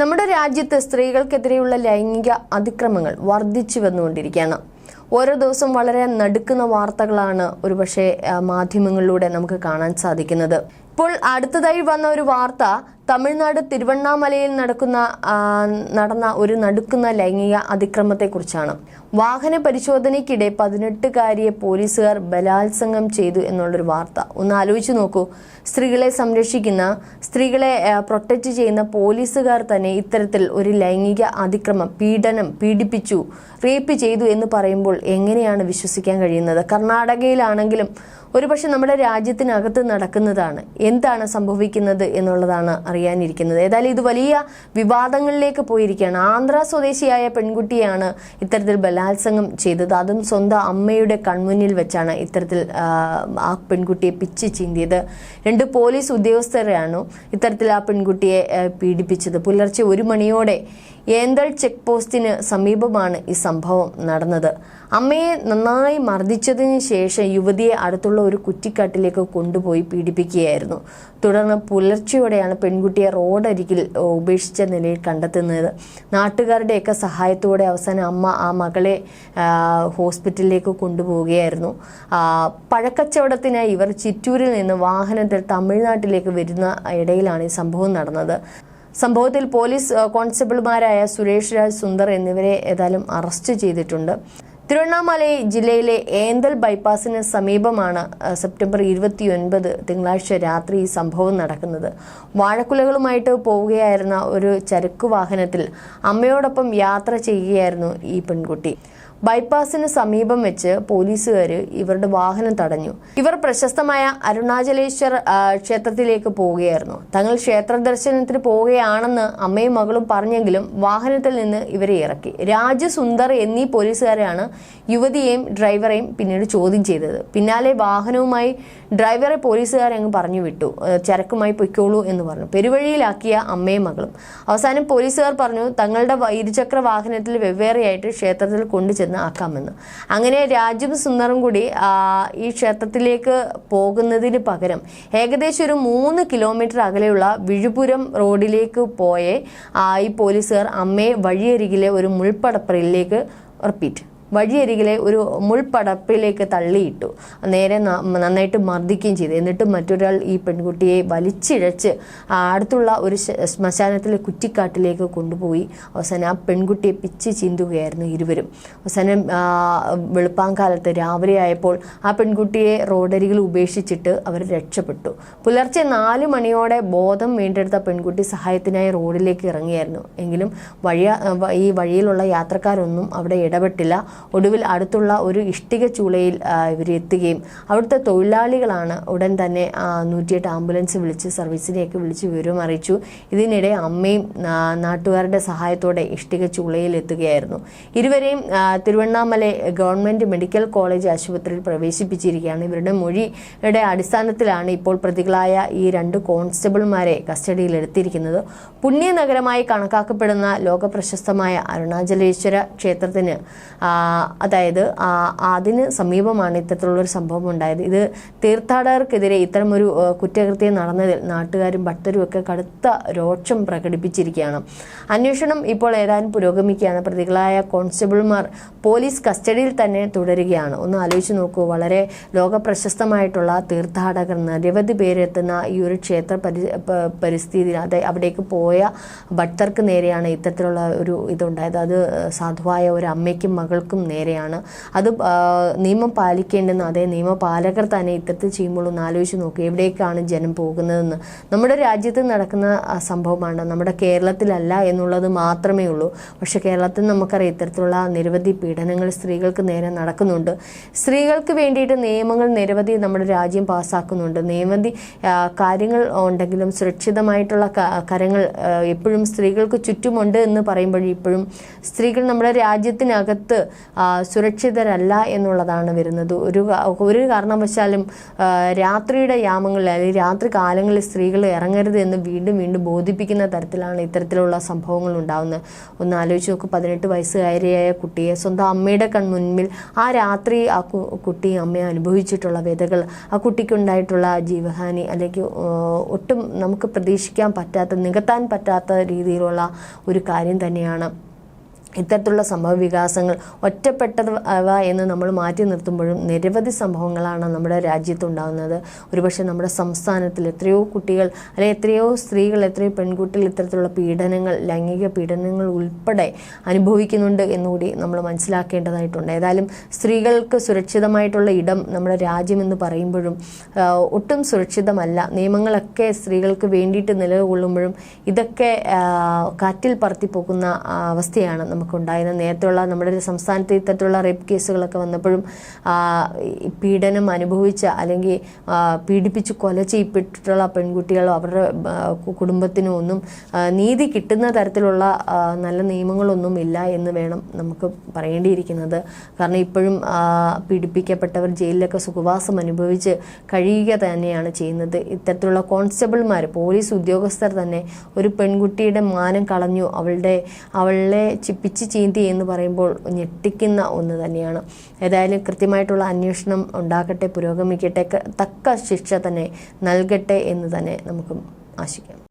നമ്മുടെ രാജ്യത്ത് സ്ത്രീകൾക്കെതിരെയുള്ള ലൈംഗിക അതിക്രമങ്ങൾ വർദ്ധിച്ചു വന്നുകൊണ്ടിരിക്കുകയാണ്. ഓരോ ദിവസം വളരെ നടുക്കുന്ന വാർത്തകളാണ് ഒരുപക്ഷെ മാധ്യമങ്ങളിലൂടെ നമുക്ക് കാണാൻ സാധിക്കുന്നത്. ഇപ്പോൾ അടുത്തതായി വന്ന ഒരു വാർത്ത തമിഴ്നാട് തിരുവണ്ണാമലയിൽ നടക്കുന്ന നടന്ന ഒരു നടുക്കുന്ന ലൈംഗിക അതിക്രമത്തെക്കുറിച്ചാണ്. വാഹന പരിശോധനയ്ക്കിടെ പതിനെട്ടുകാരിയെ പോലീസുകാർ ബലാത്സംഗം ചെയ്തു എന്നുള്ളൊരു വാർത്ത. ഒന്ന് ആലോചിച്ച് നോക്കൂ. സ്ത്രീകളെ സംരക്ഷിക്കുന്ന സ്ത്രീകളെ പ്രൊട്ടക്റ്റ് ചെയ്യുന്ന പോലീസുകാർ തന്നെ ഇത്തരത്തിൽ ഒരു ലൈംഗിക അതിക്രമം പീഡനം പീഡിപ്പിച്ചു റേപ്പ് ചെയ്തു എന്ന് പറയുമ്പോൾ എങ്ങനെയാണ് വിശ്വസിക്കാൻ കഴിയുന്നത്? കർണാടകയിലാണെങ്കിലും ഒരുപക്ഷെ നമ്മുടെ രാജ്യത്തിനകത്ത് നടക്കുന്നതാണ്. എന്താണ് സംഭവിക്കുന്നത് എന്നുള്ളതാണ് അറിയാനിരിക്കുന്നത്. ഏതായാലും ഇത് വലിയ വിവാദങ്ങളിലേക്ക് പോയിരിക്കുകയാണ്. ആന്ധ്ര സ്വദേശിയായ പെൺകുട്ടിയാണ് ഇത്തരത്തിൽ ബലാത്സംഗം ചെയ്തത്. അതും സ്വന്തം അമ്മയുടെ കൺമുന്നിൽ വെച്ചാണ് ഇത്തരത്തിൽ ആ, പെൺകുട്ടിയെ പിച്ച് ചീന്തിയത്. രണ്ട് പോലീസ് ഉദ്യോഗസ്ഥരാണ് ഇത്തരത്തിൽ ആ പെൺകുട്ടിയെ പീഡിപ്പിച്ചത്. പുലർച്ചെ ഒരു മണിയോടെ ഏന്തൽ ചെക്ക് പോസ്റ്റിന് സമീപമാണ് ഈ സംഭവം നടന്നത്. അമ്മയെ നന്നായി മർദ്ദിച്ചതിന് ശേഷം യുവതിയെ അടുത്തുള്ള ഒരു കുറ്റിക്കാട്ടിലേക്ക് കൊണ്ടുപോയി പീഡിപ്പിക്കുകയായിരുന്നു. തുടർന്ന് പുലർച്ചെയോടെയാണ് പെൺകുട്ടിയെ റോഡരികിൽ ഉപേക്ഷിച്ച നിലയിൽ കണ്ടെത്തുന്നത്. നാട്ടുകാരുടെയൊക്കെ സഹായത്തോടെ അവസാനം അമ്മ ആ മകളെ ഹോസ്പിറ്റലിലേക്ക് കൊണ്ടുപോവുകയായിരുന്നു. പഴക്കച്ചവടത്തിനായി ഇവർ ചിറ്റൂരിൽ നിന്ന് വാഹനത്തിൽ തമിഴ്നാട്ടിലേക്ക് വരുന്ന ഇടയിലാണ് ഈ സംഭവം നടന്നത്. സംഭവത്തിൽ പോലീസ് കോൺസ്റ്റബിൾമാരായ സുരേഷ് രാജ് സുന്ദർ എന്നിവരെ ഏതായാലും അറസ്റ്റ് ചെയ്തിട്ടുണ്ട്. തിരുവണ്ണാമലൈ ജില്ലയിലെ ഏന്തൽ ബൈപ്പാസിന് സമീപമാണ് സെപ്റ്റംബർ ഇരുപത്തിയൊൻപത് തിങ്കളാഴ്ച രാത്രി ഈ സംഭവം നടക്കുന്നത്. വാഴക്കുലകളുമായിട്ട് പോവുകയായിരുന്ന ഒരു ചരക്കു വാഹനത്തിൽ അമ്മയോടൊപ്പം യാത്ര ചെയ്യുകയായിരുന്നു ഈ പെൺകുട്ടി. ബൈപ്പാസിന് സമീപം വെച്ച് പോലീസുകാർ ഇവരുടെ വാഹനം തടഞ്ഞു. ഇവർ പ്രശസ്തമായ അരുണാചലേശ്വർ ക്ഷേത്രത്തിലേക്ക് പോവുകയായിരുന്നു. തങ്ങൾ ക്ഷേത്ര ദർശനത്തിന് പോവുകയാണെന്ന് അമ്മയും മകളും പറഞ്ഞെങ്കിലും വാഹനത്തിൽ നിന്ന് ഇവരെ ഇറക്കി. രാജസുന്ദർ എന്നീ പോലീസുകാരാണ് യുവതിയെയും ഡ്രൈവറെയും പിന്നീട് ചോദ്യം ചെയ്തത്. പിന്നാലെ വാഹനവുമായി ഡ്രൈവറെ പോലീസുകാരെ അങ്ങ് പറഞ്ഞു വിട്ടു. ചരക്കുമായി പൊയ്ക്കോളൂ എന്ന് പറഞ്ഞു. പെരുവഴിയിലാക്കിയ അമ്മയും മകളും. അവസാനം പോലീസുകാർ പറഞ്ഞു തങ്ങളുടെ ഇരുചക്ര വാഹനത്തിൽ വെവ്വേറെയായിട്ട് ക്ഷേത്രത്തിൽ കൊണ്ടുചെന്ന് ആക്കാമെന്ന്. അങ്ങനെ രാജും സുന്ദറും കൂടി ഈ ക്ഷേത്രത്തിലേക്ക് പോകുന്നതിന് പകരം ഏകദേശം ഒരു മൂന്ന് കിലോമീറ്റർ അകലെയുള്ള വിഴുപുരം റോഡിലേക്ക് പോയേ ഈ പോലീസുകാർ അമ്മയെ വഴിയരികിലെ ഒരു മുൾപ്പടപ്പറയിലേക്ക് റിപ്പീറ്റ് വഴിയരികിലെ ഒരു മുൾപ്പടപ്പിലേക്ക് തള്ളിയിട്ടു. നേരെ നന്നായിട്ട് മർദ്ദിക്കുകയും ചെയ്തു. എന്നിട്ട് മറ്റൊരാൾ ഈ പെൺകുട്ടിയെ വലിച്ചിഴച്ച് അടുത്തുള്ള ഒരു ശ്മശാനത്തിലെ കുറ്റിക്കാട്ടിലേക്ക് കൊണ്ടുപോയി. അവസാനം ആ പെൺകുട്ടിയെ പിച്ച് ചീന്തുകയായിരുന്നു ഇരുവരും. അവസാനം വെളുപ്പാങ്കാലത്ത് രാവിലെ ആയപ്പോൾ ആ പെൺകുട്ടിയെ റോഡരികിൽ ഉപേക്ഷിച്ചിട്ട് അവർ രക്ഷപ്പെട്ടു. പുലർച്ചെ നാല് മണിയോടെ ബോധം വീണ്ടെടുത്ത പെൺകുട്ടി സഹായത്തിനായി റോഡിലേക്ക് ഇറങ്ങിയായിരുന്നു. എങ്കിലും വഴിയ ഈ വഴിയിലുള്ള യാത്രക്കാരൊന്നും അവിടെ ഇടപെട്ടില്ല. ഒടുവിൽ അടുത്തുള്ള ഒരു ഇഷ്ടിക ചൂളയിൽ ഇവർ എത്തുകയും അവിടുത്തെ തൊഴിലാളികളാണ് ഉടൻ തന്നെ നൂറ്റിയെട്ട് ആംബുലൻസ് വിളിച്ച് സർവീസിനെയൊക്കെ വിളിച്ച് വിവരം അറിയിച്ചു. ഇതിനിടെ അമ്മയും നാട്ടുകാരുടെ സഹായത്തോടെ ഇഷ്ടിക ചൂളയിൽ എത്തുകയായിരുന്നു. ഇരുവരെയും തിരുവണ്ണാമല ഗവൺമെന്റ് മെഡിക്കൽ കോളേജ് ആശുപത്രിയിൽ പ്രവേശിപ്പിച്ചിരിക്കുകയാണ്. ഇവരുടെ മൊഴിയുടെ അടിസ്ഥാനത്തിലാണ് ഇപ്പോൾ പ്രതികളായ ഈ രണ്ട് കോൺസ്റ്റബിൾമാരെ കസ്റ്റഡിയിൽ എടുത്തിരിക്കുന്നത്. പുണ്യനഗരമായി കണക്കാക്കപ്പെടുന്ന ലോകപ്രശസ്തമായ അരുണാചലേശ്വര ക്ഷേത്രത്തിന് അതായത് അതിന് സമീപമാണ് ഇത്തരത്തിലുള്ളൊരു സംഭവം ഉണ്ടായത്. ഇത് തീർത്ഥാടകർക്കെതിരെ ഇത്തരമൊരു കുറ്റകൃത്യം നടന്നതിൽ നാട്ടുകാരും ഭക്തരും ഒക്കെ കടുത്ത രോക്ഷം പ്രകടിപ്പിച്ചിരിക്കുകയാണ്. അന്വേഷണം ഇപ്പോൾ ഏതാനും പുരോഗമിക്കുകയാണ്. പ്രതികളായ കോൺസ്റ്റബിൾമാർ പോലീസ് കസ്റ്റഡിയിൽ തന്നെ തുടരുകയാണ്. ഒന്ന് ആലോചിച്ച് നോക്കൂ വളരെ ലോകപ്രശസ്തമായിട്ടുള്ള തീർത്ഥാടകർ നിരവധി പേരെത്തുന്ന ഈ ഒരു ക്ഷേത്ര പരി പരിസ്ഥിതി അത് അവിടേക്ക് പോയ ഭക്തർക്ക് നേരെയാണ് ഇത്തരത്തിലുള്ള ഒരു ഇതുണ്ടായത്. അത് സാധുവായ ഒരു അമ്മയ്ക്കും മകൾക്കും നേരെയാണ്. അത് നിയമം പാലിക്കേണ്ടെന്ന് അതേ നിയമപാലകർ തന്നെ ഇത്തരത്തിൽ ചെയ്യുമ്പോൾ ഒന്ന് ആലോചിച്ച് നോക്കുക എവിടേക്കാണ് ജനം പോകുന്നതെന്ന്. നമ്മുടെ രാജ്യത്ത് നടക്കുന്ന സംഭവമാണ് നമ്മുടെ കേരളത്തിലല്ല എന്നുള്ളത് മാത്രമേ ഉള്ളൂ. പക്ഷേ കേരളത്തിൽ നമുക്കറിയാം ഇത്തരത്തിലുള്ള നിരവധി പീഡനങ്ങൾ സ്ത്രീകൾക്ക് നേരെ നടക്കുന്നുണ്ട്. സ്ത്രീകൾക്ക് വേണ്ടിയിട്ട് നിയമങ്ങൾ നിരവധി നമ്മുടെ രാജ്യം പാസ്സാക്കുന്നുണ്ട് നിരവധി കാര്യങ്ങൾ ഉണ്ടെങ്കിലും സുരക്ഷിതമായിട്ടുള്ള കരങ്ങൾ എപ്പോഴും സ്ത്രീകൾക്ക് ചുറ്റുമുണ്ട് എന്ന് പറയുമ്പോഴും ഇപ്പോഴും സ്ത്രീകൾ നമ്മുടെ രാജ്യത്തിനകത്ത് സുരക്ഷിതരല്ല എന്നുള്ളതാണ് വരുന്നത്. ഒരു ഒരു കാരണവശാലും രാത്രിയുടെ യാമങ്ങളിൽ അല്ലെങ്കിൽ രാത്രി കാലങ്ങളിൽ സ്ത്രീകൾ ഇറങ്ങരുത് എന്ന് വീണ്ടും വീണ്ടും ബോധിപ്പിക്കുന്ന തരത്തിലാണ് ഇത്തരത്തിലുള്ള സംഭവങ്ങൾ ഉണ്ടാകുന്നത് ഒന്ന് ആലോചിച്ച് നോക്ക് പതിനെട്ട് വയസ്സുകാരിയായ കുട്ടിയെ സ്വന്തം അമ്മയുടെ കൺമുൻപിൽ ആ രാത്രി ആ കുട്ടി അമ്മയെ അനുഭവിച്ചിട്ടുള്ള വ്യതകൾ ആ കുട്ടിക്കുണ്ടായിട്ടുള്ള ജീവഹാനി അല്ലെങ്കിൽ ഒട്ടും നമുക്ക് പ്രതീക്ഷിക്കാൻ പറ്റാത്ത നികത്താൻ പറ്റാത്ത രീതിയിലുള്ള ഒരു കാര്യം തന്നെയാണ്. ഇത്തരത്തിലുള്ള സംഭവ വികാസങ്ങൾ ഒറ്റപ്പെട്ടത് അവ എന്ന് നമ്മൾ മാറ്റി നിർത്തുമ്പോഴും നിരവധി സംഭവങ്ങളാണ് നമ്മുടെ രാജ്യത്തുണ്ടാകുന്നത്. ഒരുപക്ഷെ നമ്മുടെ സംസ്ഥാനത്തിൽ എത്രയോ കുട്ടികൾ അല്ലെങ്കിൽ എത്രയോ സ്ത്രീകൾ എത്രയോ പെൺകുട്ടികൾ ഇത്തരത്തിലുള്ള പീഡനങ്ങൾ ലൈംഗിക പീഡനങ്ങൾ ഉൾപ്പെടെ അനുഭവിക്കുന്നുണ്ട് എന്നുകൂടി നമ്മൾ മനസ്സിലാക്കേണ്ടതായിട്ടുണ്ട്. ഏതായാലും സ്ത്രീകൾക്ക് സുരക്ഷിതമായിട്ടുള്ള ഇടം നമ്മുടെ രാജ്യമെന്ന് പറയുമ്പോഴും ഒട്ടും സുരക്ഷിതമല്ല. നിയമങ്ങളൊക്കെ സ്ത്രീകൾക്ക് വേണ്ടിയിട്ട് നിലകൊള്ളുമ്പോഴും ഇതൊക്കെ കാറ്റിൽ പറത്തിപ്പോക്കുന്ന അവസ്ഥയാണ് അവസ്ഥയാണ് നമുക്കുണ്ടായത് നേരത്തെയുള്ള നമ്മുടെ ഒരു സംസ്ഥാനത്ത് ഇത്തരത്തിലുള്ള റേപ്പ് കേസുകളൊക്കെ വന്നപ്പോഴും പീഡനം അനുഭവിച്ച അല്ലെങ്കിൽ പീഡിപ്പിച്ച് കൊല ചെയ്യപ്പെട്ടിട്ടുള്ള പെൺകുട്ടികളോ അവരുടെ കുടുംബത്തിനോ ഒന്നും നീതി കിട്ടുന്ന തരത്തിലുള്ള നല്ല നിയമങ്ങളൊന്നും ഇല്ല എന്ന് വേണം നമുക്ക് പറയേണ്ടിയിരിക്കുന്നത്. കാരണം ഇപ്പോഴും പീഡിപ്പിക്കപ്പെട്ടവർ ജയിലിലൊക്കെ സുഖവാസം അനുഭവിച്ച് കഴിയുക തന്നെയാണ് ചെയ്യുന്നത്. ഇത്തരത്തിലുള്ള കോൺസ്റ്റബിൾമാർ പോലീസ് ഉദ്യോഗസ്ഥർ തന്നെ ഒരു പെൺകുട്ടിയുടെ മാനം കളഞ്ഞു അവളുടെ അവളെ ചിപ്പിച്ച് ചീന്തി എന്ന് പറയുമ്പോൾ ഞെട്ടിക്കുന്ന ഒന്ന് തന്നെയാണ്. ഏതായാലും കൃത്യമായിട്ടുള്ള അന്വേഷണം ഉണ്ടാക്കട്ടെ പുരോഗമിക്കട്ടെ തക്ക ശിക്ഷ തന്നെ നൽകട്ടെ എന്ന് തന്നെ നമുക്ക് ആശിക്കാം.